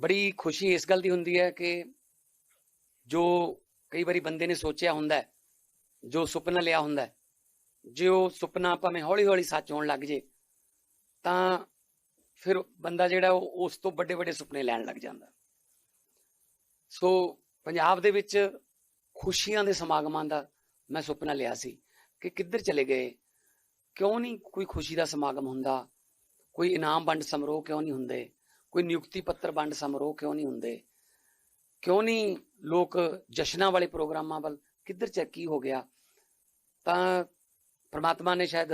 ਬੜੀ ਖੁਸ਼ੀ ਇਸ ਗੱਲ ਦੀ ਹੁੰਦੀ ਹੈ ਕਿ ਜੋ ਕਈ ਵਾਰੀ ਬੰਦੇ ਨੇ ਸੋਚਿਆ ਹੁੰਦਾ ਹੈ, ਜੋ ਸੁਪਨਾ ਲਿਆ ਹੁੰਦਾ ਹੈ, ਜੇ ਉਹ ਸੁਪਨਾ ਭਾਵੇਂ ਹੌਲੀ-ਹੌਲੀ ਸੱਚ ਹੋਣ ਲੱਗ ਜੇ, ਤਾਂ ਫਿਰ ਬੰਦਾ ਜਿਹੜਾ ਉਹ ਉਸ ਤੋਂ ਵੱਡੇ ਵੱਡੇ ਸੁਪਨੇ ਲੈਣ ਲੱਗ ਜਾਂਦਾ। ਸੋ ਪੰਜਾਬ ਦੇ ਵਿੱਚ ਖੁਸ਼ੀਆਂ ਦੇ ਸਮਾਗਮਾਂ ਦਾ ਮੈਂ ਸੁਪਨਾ ਲਿਆ ਸੀ ਕਿ ਕਿੱਧਰ ਚਲੇ ਗਏ, ਕਿਉਂ ਨਹੀਂ ਕੋਈ ਖੁਸ਼ੀ ਦਾ ਸਮਾਗਮ ਹੁੰਦਾ, ਕੋਈ ਇਨਾਮ ਵੰਡ ਸਮਾਰੋਹ ਕਿਉਂ ਨਹੀਂ ਹੁੰਦੇ ਕੋਈ ਨਿਯੁਕਤੀ ਪੱਤਰ ਵੰਡ ਸਮਾਰੋਹ ਕਿਉਂ ਨਹੀਂ ਹੁੰਦੇ? ਕਿਉਂ ਨਹੀਂ ਲੋਕ ਜਸ਼ਨਾਂ ਵਾਲੇ ਪ੍ਰੋਗਰਾਮਾਂ ਵੱਲ ਕਿੱਧਰ ਚ ਕੀ ਹੋ ਗਿਆ? ਤਾਂ ਪ੍ਰਮਾਤਮਾ ਨੇ ਸ਼ਾਇਦ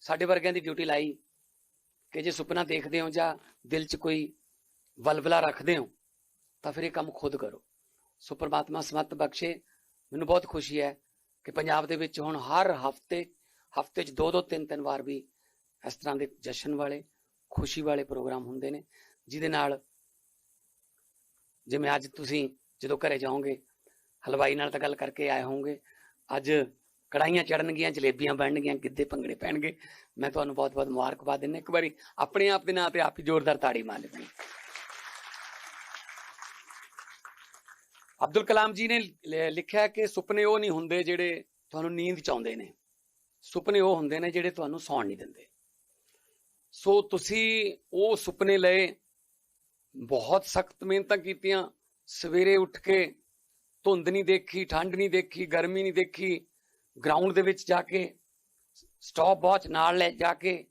ਸਾਡੇ ਵਰਗਿਆਂ ਦੀ ਡਿਊਟੀ ਲਾਈ ਕਿ ਜੇ ਸੁਪਨਾ ਦੇਖਦੇ ਹੋ ਜਾਂ ਦਿਲ 'ਚ ਕੋਈ ਵਲਵਲਾ ਰੱਖਦੇ ਹੋ, ਤਾਂ ਫਿਰ ਇਹ ਕੰਮ ਖੁਦ ਕਰੋ। ਸੋ ਪ੍ਰਮਾਤਮਾ ਸਮਤ ਬਖਸ਼ੇ। ਮੈਨੂੰ ਬਹੁਤ ਖੁਸ਼ੀ ਹੈ ਕਿ ਪੰਜਾਬ ਦੇ ਵਿੱਚ ਹੁਣ ਹਰ ਹਫ਼ਤੇ ਹਫ਼ਤੇ 'ਚ ਦੋ ਦੋ ਤਿੰਨ ਤਿੰਨ ਵਾਰ ਵੀ ਇਸ ਤਰ੍ਹਾਂ ਦੇ ਜਸ਼ਨ ਵਾਲੇ ਖੁਸ਼ੀ ਵਾਲੇ ਪ੍ਰੋਗਰਾਮ ਹੁੰਦੇ ਨੇ, ਜਿਹਦੇ ਨਾਲ ਜਿਵੇਂ ਅੱਜ ਤੁਸੀਂ ਜਦੋਂ ਘਰੇ ਜਾਓਗੇ, ਹਲਵਾਈ ਨਾਲ ਤਾਂ ਗੱਲ ਕਰਕੇ ਆਏ ਹੋਵੋਗੇ, ਅੱਜ ਕੜਾਈਆਂ ਚੜਨਗੀਆਂ ਜਲੇਬੀਆਂ ਬਣਨਗੀਆਂ, ਗਿੱਧੇ ਭੰਗੜੇ ਪੈਣਗੇ, ਮੈਂ ਤੁਹਾਨੂੰ ਬਹੁਤ-ਬਹੁਤ ਮੁਬਾਰਕਬਾਦ ਦਿੰਦਾ, ਇੱਕ ਵਾਰੀ ਆਪਣੇ ਆਪ ਦੇ ਨਾਂ ਤੇ ਆਪ ਹੀ ਜ਼ੋਰਦਾਰ ਤਾੜੀ ਮਾਰ ਲਓ ਅਬਦੁਲ ਕਲਾਮ ਜੀ ਨੇ ਲਿਖਿਆ ਕਿ ਸੁਪਨੇ ਉਹ ਨਹੀਂ ਹੁੰਦੇ ਜਿਹੜੇ ਤੁਹਾਨੂੰ ਨੀਂਦ ਚ ਆਉਂਦੇ ਨੇ, ਸੁਪਨੇ ਉਹ ਹੁੰਦੇ ਨੇ ਜਿਹੜੇ ਤੁਹਾਨੂੰ ਸੌਣ ਨਹੀਂ ਦਿੰਦੇ। ਸੋ ਤੁਸੀਂ ਉਹ ਸੁਪਨੇ ਲਏ ਬਹੁਤ ਸਖਤ ਮਿਹਨਤਾਂ ਕੀਤੀਆਂ ਸਵੇਰੇ ਉੱਠ ਕੇ ਧੁੰਦ ਨਹੀਂ ਦੇਖੀ ਠੰਡ ਨਹੀਂ ਦੇਖੀ ਗਰਮੀ ਨਹੀਂ ਦੇਖੀ ਗਰਾਊਂਡ ਦੇ ਵਿੱਚ ਜਾ ਕੇ ਸਟਾਪ ਵਾਚ ਨਾਲ ਲੈ ਜਾ ਕੇ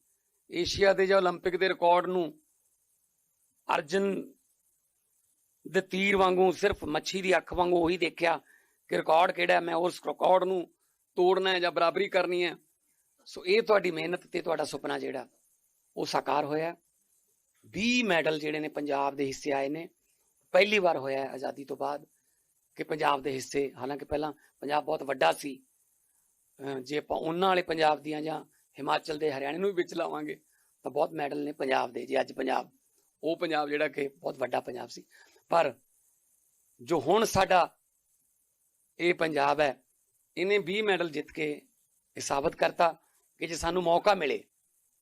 ਏਸ਼ੀਆ ਦੇ ਜਾਂ 올림픽 ਦੇ ਰਿਕਾਰਡ ਨੂੰ ਅਰਜਨ ਦੇ ਤੀਰ ਵਾਂਗੂ ਸਿਰਫ ਮੱਛੀ ਦੀ ਅੱਖ ਵਾਂਗੂ ਉਹੀ ਦੇਖਿਆ ਕਿ ਰਿਕਾਰਡ ਕਿਹੜਾ ਹੈ, ਮੈਂ ਉਸ ਰਿਕਾਰਡ ਨੂੰ ਤੋੜਨਾ ਹੈ ਜਾਂ ਬਰਾਬਰੀ ਕਰਨੀ ਹੈ ਸੋ ਇਹ ਤੁਹਾਡੀ ਮਿਹਨਤ ਤੇ ਤੁਹਾਡਾ ਸੁਪਨਾ ਜਿਹੜਾ ਉਹ ਸਾਕਾਰ ਹੋਇਆ 20 ਮੈਡਲ ਜਿਹੜੇ ਨੇ ਪੰਜਾਬ ਦੇ ਹਿੱਸੇ ਆਏ ਨੇ। ਪਹਿਲੀ ਵਾਰ ਹੋਇਆ ਹੈ ਆਜ਼ਾਦੀ ਤੋਂ ਬਾਅਦ ਕਿ ਪੰਜਾਬ ਦੇ ਹਿੱਸੇ, ਹਾਲਾਂਕਿ ਪਹਿਲਾਂ ਪੰਜਾਬ ਬਹੁਤ ਵੱਡਾ ਸੀ। ਜੇ ਆਪਾਂ ਉਹਨਾਂ ਵਾਲੇ ਪੰਜਾਬ ਦੀਆਂ ਜਾਂ ਹਿਮਾਚਲ ਦੇ ਹਰਿਆਣੇ ਨੂੰ ਵੀ ਵਿੱਚ ਲਾਵਾਂਗੇ ਤਾਂ ਬਹੁਤ ਮੈਡਲ ਨੇ ਪੰਜਾਬ ਦੇ। ਜੇ ਅੱਜ ਪੰਜਾਬ, ਉਹ ਪੰਜਾਬ ਜਿਹੜਾ ਕਿ ਬਹੁਤ ਵੱਡਾ ਪੰਜਾਬ ਸੀ। ਪਰ ਜੋ ਹੁਣ ਸਾਡਾ ਇਹ ਪੰਜਾਬ ਹੈ, ਇਹਨੇ 20 ਮੈਡਲ ਜਿੱਤ ਕੇ ਇਹ ਸਾਬਤ ਕਰਤਾ ਕਿ ਜੇ ਸਾਨੂੰ ਮੌਕਾ ਮਿਲੇ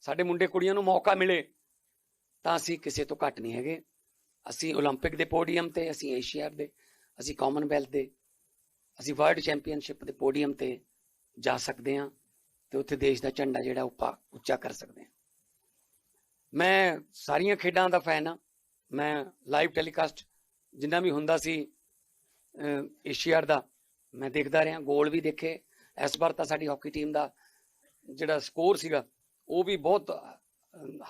ਸਾਡੇ ਮੁੰਡੇ ਕੁੜੀਆਂ ਨੂੰ ਮੌਕਾ ਮਿਲੇ ਤਾਂ ਅਸੀਂ ਕਿਸੇ ਤੋਂ ਘੱਟ ਨਹੀਂ ਹੈਗੇ ਅਸੀਂ 올림픽 ਦੇ ਪੋਡੀਅਮ ਤੇ ਅਸੀਂ ਏਸ਼ੀਆ ਦੇ ਅਸੀਂ ਕਾਮਨਵੈਲਥ ਦੇ ਅਸੀਂ ਵਰਲਡ ਚੈਂਪੀਅਨਸ਼ਿਪ ਦੇ ਪੋਡੀਅਮ ਤੇ ਜਾ ਸਕਦੇ ਹਾਂ ਤੇ ਉੱਥੇ ਦੇਸ਼ ਦਾ ਝੰਡਾ ਜਿਹੜਾ ਉੱਪਾ ਉੱਚਾ ਕਰ ਸਕਦੇ ਹਾਂ ਮੈਂ ਸਾਰੀਆਂ ਖੇਡਾਂ ਦਾ ਫੈਨ ਹਾਂ ਮੈਂ ਲਾਈਵ ਟੈਲੀਕਾਸਟ ਜਿੰਨਾ ਵੀ ਹੁੰਦਾ ਸੀ ਅਹ, ਏਸ਼ੀਆ ਦਾ ਮੈਂ ਦੇਖਦਾ ਰਿਹਾ ਗੋਲ ਵੀ ਦੇਖੇ ਇਸ ਵਾਰ ਤਾਂ ਸਾਡੀ ਹਾਕੀ ਟੀਮ ਦਾ ਜਿਹੜਾ ਸਕੋਰ ਸੀਗਾ ਉਹ ਵੀ ਬਹੁਤ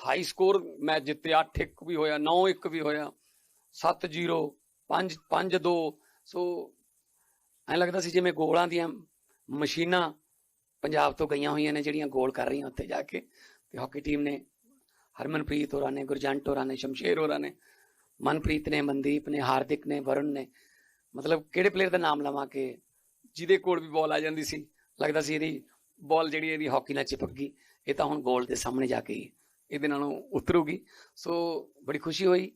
ਹਾਈ ਸਕੋਰ ਮੈਚ ਜਿੱਤਿਆ 8-1 ਵੀ ਹੋਇਆ 9-1 ਵੀ ਹੋਇਆ 7-0 5 5-2 ਸੋ ਐਂ ਲੱਗਦਾ ਸੀ ਜਿਵੇਂ ਗੋਲਾਂ ਦੀਆਂ ਮਸ਼ੀਨਾਂ ਪੰਜਾਬ ਤੋਂ ਗਈਆਂ ਹੋਈਆਂ ਨੇ, ਜਿਹੜੀਆਂ ਗੋਲ ਕਰ ਰਹੀਆਂ ਉੱਥੇ ਜਾ ਕੇ। ਤੇ ਹਾਕੀ ਟੀਮ ਨੇ ਹਰਮਨਪ੍ਰੀਤ ਹੋਰਾਂ ਨੇ, ਗੁਰਜੰਟ ਹੋਰਾਂ ਨੇ, ਸ਼ਮਸ਼ੇਰ ਹੋਰਾਂ ਨੇ, ਮਨਪ੍ਰੀਤ ਨੇ, ਮਨਦੀਪ ਨੇ, ਹਾਰਦਿਕ ਨੇ, ਵਰੁਣ ਨੇ, ਮਤਲਬ ਕਿਹੜੇ ਪਲੇਅਰ ਦਾ ਨਾਮ ਲਵਾਂ ਕਿ ਜਿਹਦੇ ਕੋਲ ਵੀ ਬਾਲ ਆ ਜਾਂਦੀ ਸੀ। ਲੱਗਦਾ ਸੀ ਇਹਦੀ ਬਾਲ ਜਿਹੜੀ ਇਹਦੀ ਹਾਕੀ ਨਾਲ ਚਿਪਕ ਗਈ, ਇਹ ਤਾਂ ਹੁਣ ਗੋਲ ਦੇ ਸਾਹਮਣੇ ਜਾ ਕੇ ਹੀ ਇਹਦੇ ਨਾਲੋਂ ਉਤਰੂਗੀ। ਸੋ ਬੜੀ ਖੁਸ਼ੀ ਹੋਈ।